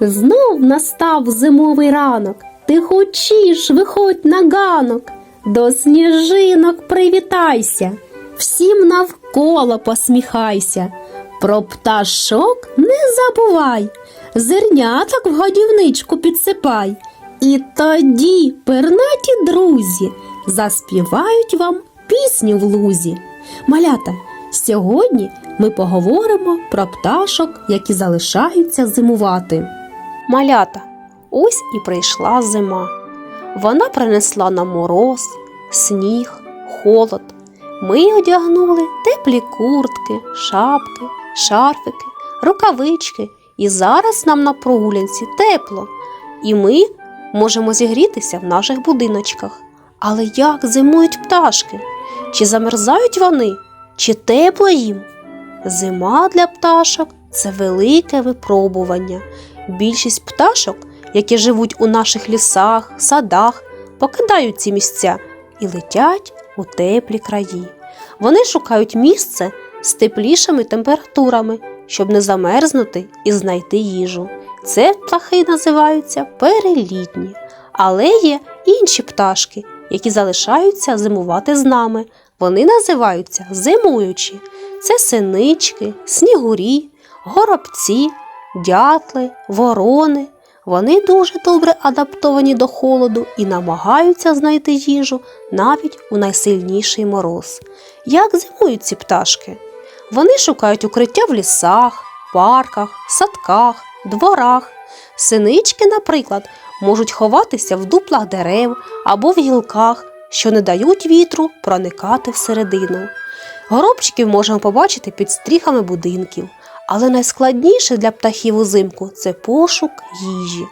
Знов настав зимовий ранок. Ти хочеш, виходь на ганок, до сніжинок привітайся, всім навколо посміхайся. Про пташок не забувай, зерняток в годівничку підсипай. І тоді пернаті друзі заспівають вам пісню в лузі. Малята, сьогодні ми поговоримо про пташок, які залишаються зимувати. Малята, ось і прийшла зима. Вона принесла нам мороз, сніг, холод. Ми одягнули теплі куртки, шапки, шарфики, рукавички, і зараз нам на прогулянці тепло, і ми можемо зігрітися в наших будиночках. Але як зимують пташки? Чи замерзають вони, чи тепло їм? Зима для пташок це велике випробування. Більшість пташок, які живуть у наших лісах, садах, покидають ці місця і летять у теплі краї. Вони шукають місце з теплішими температурами, щоб не замерзнути і знайти їжу. Це птахи називаються перелітні. Але є інші пташки, які залишаються зимувати з нами. Вони називаються зимуючі. Це синички, снігурі, горобці, дятли, ворони. Вони дуже добре адаптовані до холоду і намагаються знайти їжу навіть у найсильніший мороз. Як зимують ці пташки? Вони шукають укриття в лісах, парках, садках, дворах. Синички, наприклад, можуть ховатися в дуплах дерев або в гілках, що не дають вітру проникати всередину. Горобчиків можемо побачити під стріхами будинків, але найскладніше для птахів узимку це пошук їжі.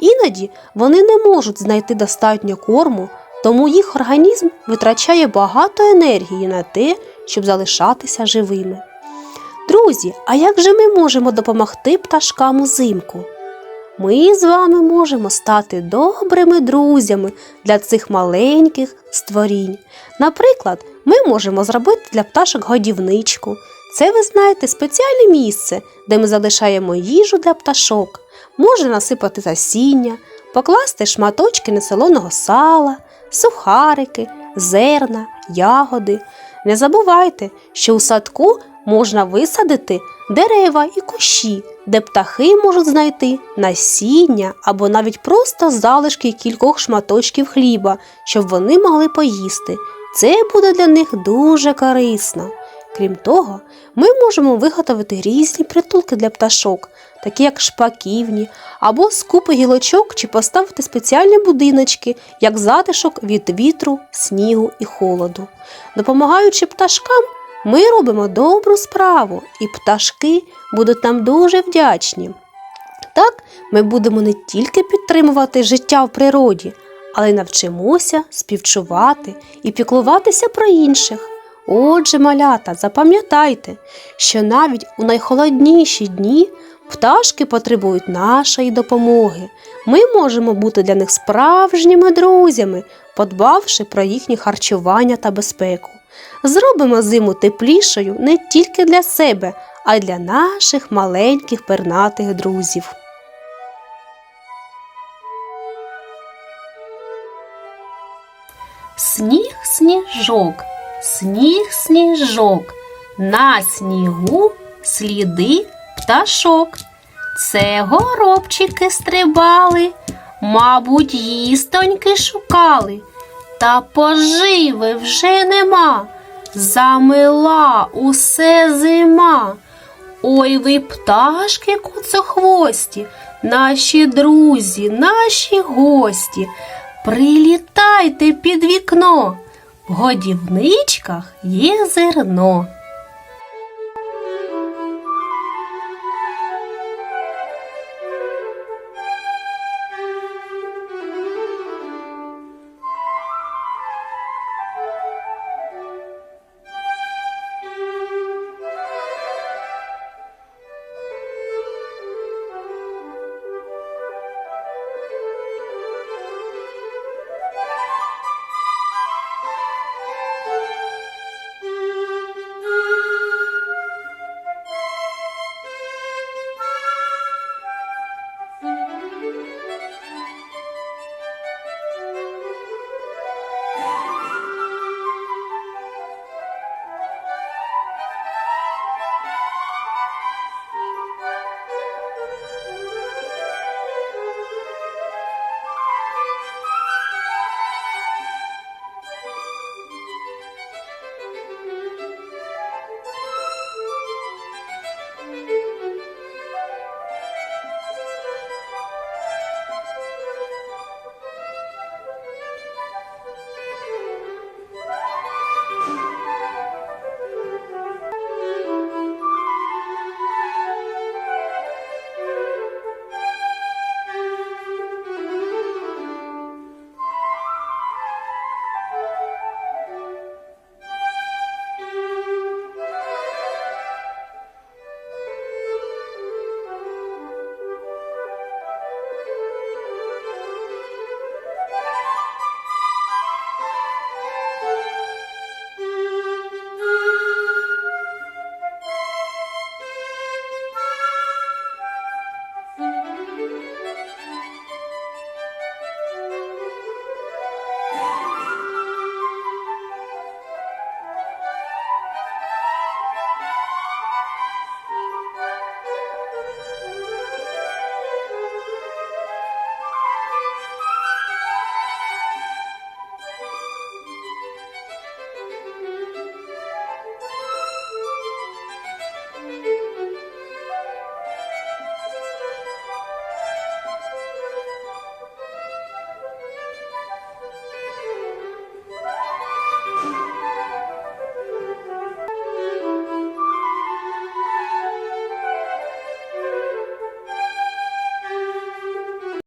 Іноді вони не можуть знайти достатньо корму, тому їх організм витрачає багато енергії на те, щоб залишатися живими. Друзі, а як же ми можемо допомогти пташкам узимку? Ми з вами можемо стати добрими друзями для цих маленьких створінь. Наприклад, ми можемо зробити для пташок годівничку. Це, ви знаєте, спеціальне місце, де ми залишаємо їжу для пташок. Можна насипати насіння, покласти шматочки несолоного сала, сухарики, зерна, ягоди. Не забувайте, що у садку можна висадити дерева і кущі, де птахи можуть знайти насіння або навіть просто залишки кількох шматочків хліба, щоб вони могли поїсти. Це буде для них дуже корисно. Крім того, ми можемо виготовити різні притулки для пташок, такі як шпаківні, або скупи гілочок чи поставити спеціальні будиночки, як затишок від вітру, снігу і холоду. Допомагаючи пташкам, ми робимо добру справу, і пташки будуть нам дуже вдячні. Так, ми будемо не тільки підтримувати життя в природі, але й навчимося співчувати і піклуватися про інших. Отже, малята, запам'ятайте, що навіть у найхолодніші дні пташки потребують нашої допомоги. Ми можемо бути для них справжніми друзями, подбавши про їхнє харчування та безпеку. Зробимо зиму теплішою не тільки для себе, а й для наших маленьких пернатих друзів. Сніг сніжок, сніг сніжок, на снігу сліди пташок. Це горобчики стрибали, мабуть, їстоньки шукали, та поживи вже нема. Замила усе зима. Ой ви пташки куцохвості, наші друзі, наші гості. Прилітайте під вікно, в годівничках є зерно.